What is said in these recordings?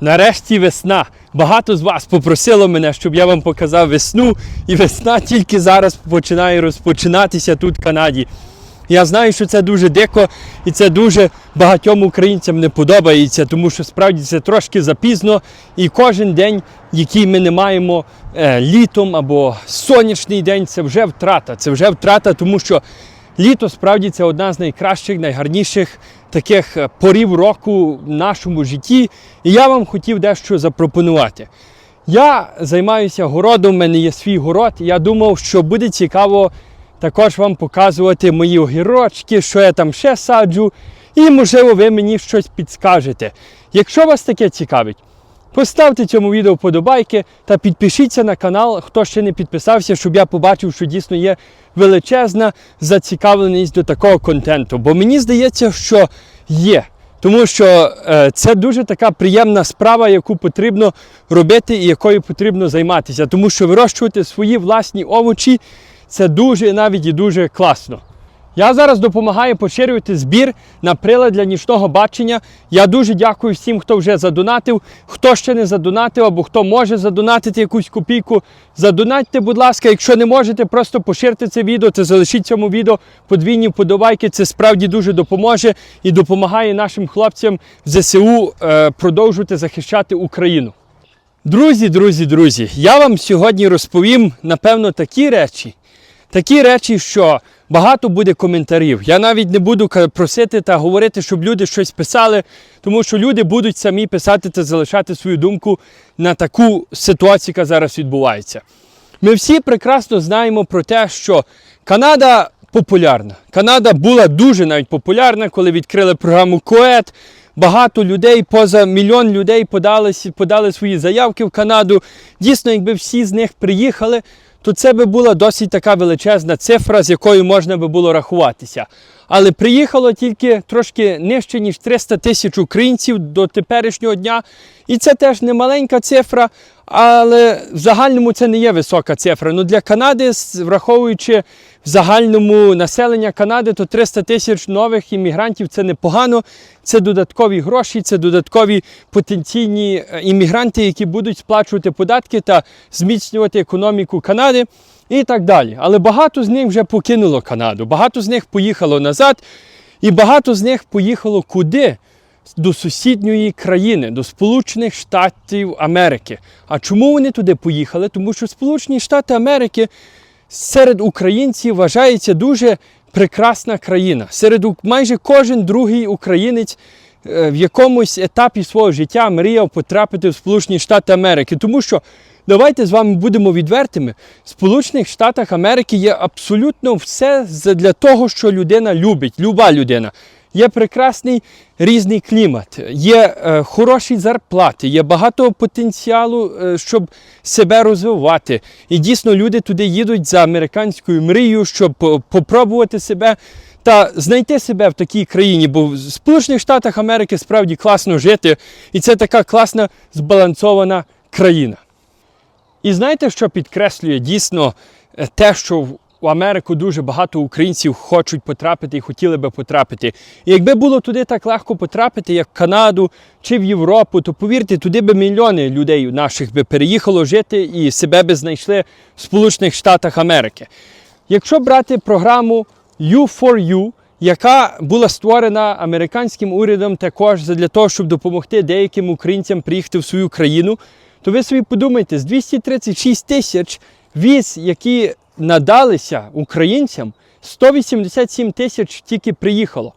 Нарешті весна. Багато з вас попросило мене, щоб я вам показав весну, і весна тільки зараз починає розпочинатися тут в Канаді. Я знаю, що це дуже дико, і це дуже багатьом українцям не подобається, тому що справді це трошки запізно. І кожен день, який ми не маємо е, літом або сонячний день, це вже втрата. Це вже втрата, тому що літо справді це одна з найкращих, найгарніших таких е, порів року в нашому житті. І я вам хотів дещо запропонувати. Я займаюся городом, в мене є свій город. Я думав, що буде цікаво також вам показувати мої огірочки, що я там ще саджу, і, можливо, ви мені щось підскажете. Якщо вас таке цікавить, поставте цьому відео вподобайки та підпишіться на канал, хто ще не підписався, щоб я побачив, що дійсно є величезна зацікавленість до такого контенту. Бо мені здається, що є. Тому що е, це дуже така приємна справа, яку потрібно робити і якою потрібно займатися. Тому що вирощувати свої власні овочі це дуже навіть і дуже класно. Я зараз допомагаю поширювати збір на прилад для нічного бачення. Я дуже дякую всім, хто вже задонатив. Хто ще не задонатив або хто може задонатити якусь копійку. Задонатьте, будь ласка, якщо не можете, просто поширте це відео та залишіть цьому відео подвійні вподобайки. Це справді дуже допоможе і допомагає нашим хлопцям в ЗСУ е, продовжувати захищати Україну. Друзі, друзі, друзі, я вам сьогодні розповім, напевно, такі речі, такі речі, що багато буде коментарів. Я навіть не буду просити та говорити, щоб люди щось писали, тому що люди будуть самі писати та залишати свою думку на таку ситуацію, яка зараз відбувається. Ми всі прекрасно знаємо про те, що Канада популярна. Канада була дуже навіть популярна, коли відкрили програму КОЕТ. Багато людей, поза мільйон людей подали, подали свої заявки в Канаду. Дійсно, якби всі з них приїхали, то це би була досить така величезна цифра, з якою можна би було рахуватися. Але приїхало тільки трошки нижче, ніж 300 тисяч українців до теперішнього дня. І це теж не маленька цифра, але в загальному це не є висока цифра. Ну для Канади, враховуючи в загальному населення Канади, то 300 тисяч нових іммігрантів це непогано. Це додаткові гроші, це додаткові потенційні е, іммігранти, які будуть сплачувати податки та зміцнювати економіку Канади і так далі. Але багато з них вже покинуло Канаду, багато з них поїхало назад, і багато з них поїхало куди? До сусідньої країни, до Сполучених Штатів Америки. А чому вони туди поїхали? Тому що Сполучені Штати Америки серед українців вважається дуже прекрасна країна. Серед майже кожен другий українець в якомусь етапі свого життя мріяв потрапити в Сполучені Штати Америки. Тому що давайте з вами будемо відвертими. В Сполучених Штатах Америки є абсолютно все для того, що людина любить, люба людина. Є прекрасний різний клімат, є е, хороші зарплати, є багато потенціалу, е, щоб себе розвивати. І дійсно люди туди їдуть за американською мрією, щоб по- попробувати себе та знайти себе в такій країні. Бо в Сполучених Штатах Америки справді класно жити, і це така класна збалансована країна. І знаєте, що підкреслює дійсно е, те, що в Америку дуже багато українців хочуть потрапити і хотіли би потрапити. І якби було туди так легко потрапити, як в Канаду чи в Європу, то повірте, туди би мільйони людей наших би переїхало жити і себе би знайшли в Сполучених Штатах Америки. Якщо брати програму U4U, яка була створена американським урядом також для того, щоб допомогти деяким українцям приїхати в свою країну, то ви собі подумайте, з 236 тисяч віз, які надалися українцям, 187 тисяч тільки приїхало.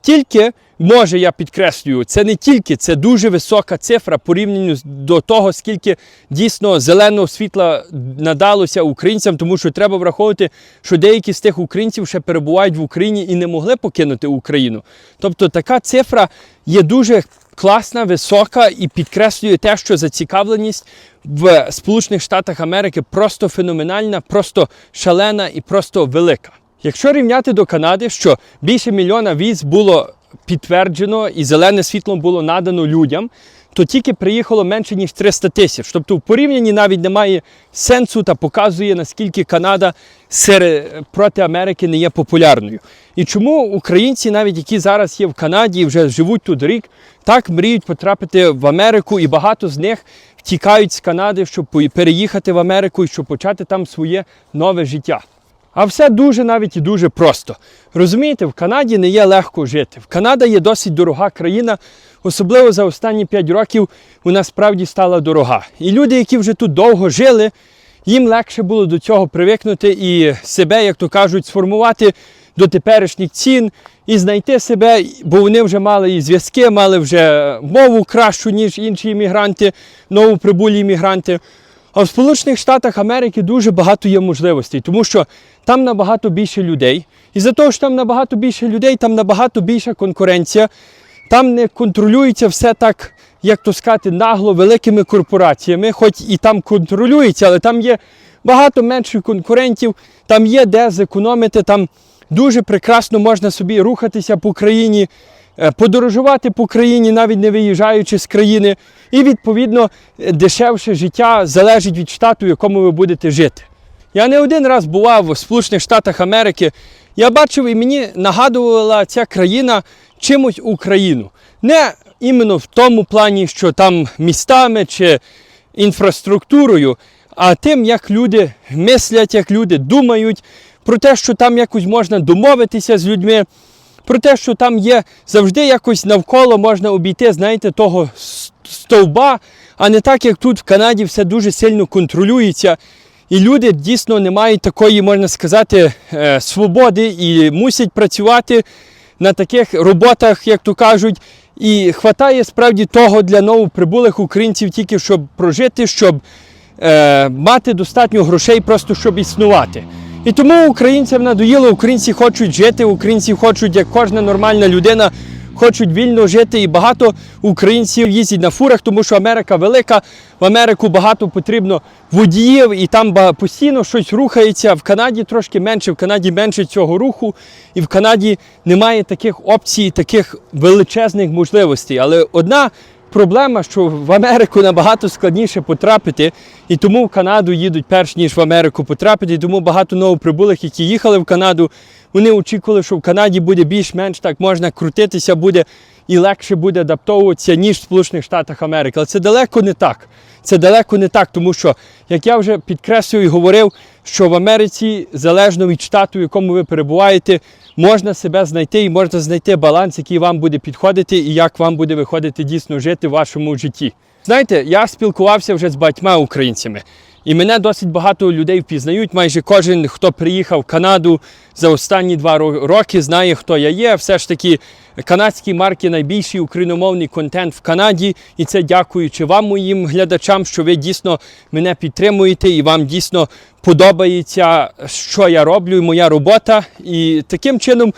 Тільки, може, я підкреслюю, це не тільки, це дуже висока цифра порівняно до того, скільки дійсно зеленого світла надалося українцям, тому що треба враховувати, що деякі з тих українців ще перебувають в Україні і не могли покинути Україну. Тобто така цифра є дуже класна, висока і підкреслює те, що зацікавленість в Сполучених Штатах Америки просто феноменальна, просто шалена і просто велика. Якщо рівняти до Канади, що більше мільйона віз було підтверджено і зелене світло було надано людям, то тільки приїхало менше ніж 300 тисяч. Тобто в порівнянні навіть немає сенсу та показує, наскільки Канада серед, проти Америки не є популярною. І чому українці, навіть які зараз є в Канаді і вже живуть тут рік, так мріють потрапити в Америку, і багато з них втікають з Канади, щоб переїхати в Америку і щоб почати там своє нове життя. А все дуже навіть і дуже просто. Розумієте, в Канаді не є легко жити. В Канада є досить дорога країна, особливо за останні 5 років вона справді стала дорога. І люди, які вже тут довго жили, їм легше було до цього привикнути і себе, як то кажуть, сформувати до теперішніх цін і знайти себе, бо вони вже мали і зв'язки, мали вже мову кращу, ніж інші іммігранти, новоприбулі іммігранти. А в Сполучених Штатах Америки дуже багато є можливостей, тому що там набагато більше людей. І за того, що там набагато більше людей, там набагато більша конкуренція. Там не контролюється все так, як то сказати, нагло великими корпораціями, хоч і там контролюється, але там є багато менших конкурентів, там є де зекономити, там дуже прекрасно можна собі рухатися по країні, подорожувати по країні, навіть не виїжджаючи з країни. І відповідно е, дешевше життя залежить від штату, в якому ви будете жити. Я не один раз бував в Сполучених Штатах Америки. Я бачив і мені нагадувала ця країна чимось Україну. Не іменно в тому плані, що там містами чи інфраструктурою, а тим, як люди мислять, як люди думають, про те, що там якось можна домовитися з людьми, про те, що там є завжди якось навколо можна обійти, знаєте, того стовба, а не так, як тут в Канаді все дуже сильно контролюється. І люди дійсно не мають такої, можна сказати, е, свободи і мусять працювати на таких роботах, як то кажуть. І хватає справді того для новоприбулих українців тільки щоб прожити, щоб е, мати достатньо грошей, просто щоб існувати. І тому українцям надоїло, українці хочуть жити, українці хочуть, як кожна нормальна людина, хочуть вільно жити. І багато українців їздять на фурах, тому що Америка велика. В Америку багато потрібно водіїв, і там постійно щось рухається. В Канаді трошки менше, в Канаді менше цього руху, і в Канаді немає таких опцій, таких величезних можливостей. Але одна проблема, що в Америку набагато складніше потрапити, і тому в Канаду їдуть перш ніж в Америку потрапити. Тому багато новоприбулих, які їхали в Канаду, вони очікували, що в Канаді буде більш-менш так можна крутитися, буде і легше буде адаптовуватися, ніж в Сполучених Штатах Америки. Але це далеко не так. Це далеко не так, тому що, як я вже підкреслюю і говорив, що в Америці, залежно від штату, в якому ви перебуваєте, можна себе знайти і можна знайти баланс, який вам буде підходити, і як вам буде виходити дійсно жити в вашому житті. Знаєте, я спілкувався вже з багатьма українцями, і мене досить багато людей впізнають. Майже кожен, хто приїхав в Канаду за останні два роки, знає, хто я є. Все ж таки, канадські марки найбільший україномовний контент в Канаді. І це дякуючи вам, моїм глядачам, що ви дійсно мене підтримуєте і вам дійсно подобається, що я роблю, і моя робота. І таким чином.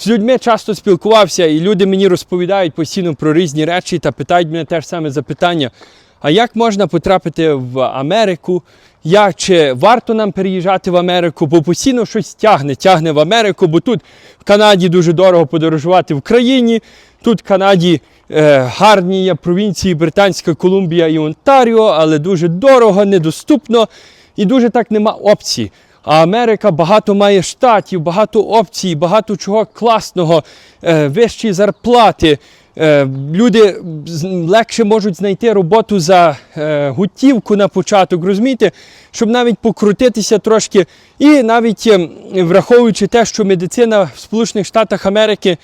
З людьми часто спілкувався, і люди мені розповідають постійно про різні речі та питають мене те ж саме запитання. А як можна потрапити в Америку? Як чи варто нам переїжджати в Америку? Бо постійно щось тягне, тягне в Америку, бо тут в Канаді дуже дорого подорожувати в країні. Тут в Канаді е, гарні є провінції Британська Колумбія і Онтаріо, але дуже дорого, недоступно і дуже так нема опцій. А Америка багато має штатів, багато опцій, багато чого класного, е, вищі зарплати. Е, люди легше можуть знайти роботу за е, готівку на початок, розумієте, щоб навіть покрутитися трошки. І навіть е, враховуючи те, що медицина в Сполучених Штатах Америки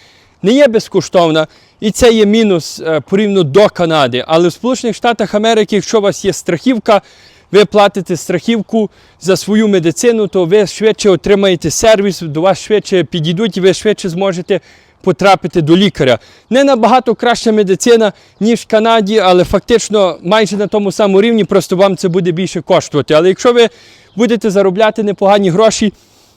не є безкоштовна, і це є мінус е, порівняно до Канади. Але в Сполучених Штатах Америки, якщо у вас є страхівка, ви платите страхівку за свою медицину, то ви швидше отримаєте сервіс, до вас швидше підійдуть і ви швидше зможете потрапити до лікаря. Не набагато краща медицина, ніж в Канаді, але фактично майже на тому самому рівні, просто вам це буде більше коштувати. Але якщо ви будете заробляти непогані гроші,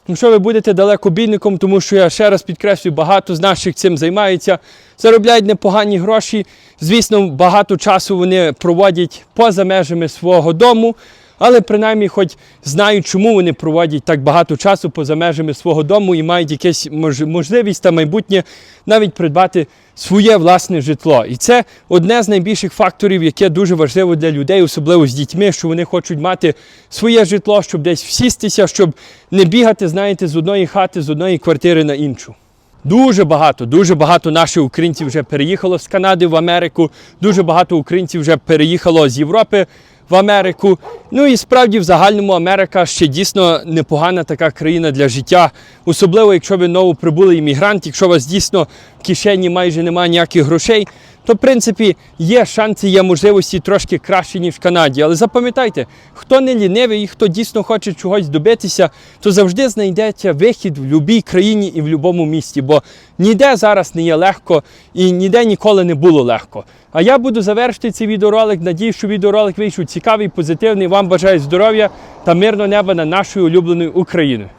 Якщо ви будете далекобійником, тому що я ще раз підкреслюю, багато з наших цим займаються, заробляють непогані гроші. Звісно, багато часу вони проводять поза межами свого дому, але принаймні хоч знають, чому вони проводять так багато часу поза межами свого дому і мають якусь мож- можливість та майбутнє навіть придбати своє власне житло. І це одне з найбільших факторів, яке дуже важливо для людей, особливо з дітьми, що вони хочуть мати своє житло, щоб десь всістися, щоб не бігати, знаєте, з одної хати, з одної квартири на іншу. Дуже багато, дуже багато наших українців вже переїхало з Канади в Америку. Дуже багато українців вже переїхало з Європи в Америку. Ну і справді в загальному Америка ще дійсно непогана така країна для життя, особливо якщо ви новоприбулий іммігрант, якщо у вас дійсно в кишені майже немає ніяких грошей. То, в принципі, є шанси, є можливості трошки краще, ніж в Канаді. Але запам'ятайте, хто не лінивий і хто дійсно хоче чогось добитися, то завжди знайдеться вихід в будь-якій країні і в будь-якому місті. Бо ніде зараз не є легко і ніде ніколи не було легко. А я буду завершити цей відеоролик. Надію, що відеоролик вийшов цікавий, позитивний. Вам бажаю здоров'я та мирного неба над нашою улюбленою Україною.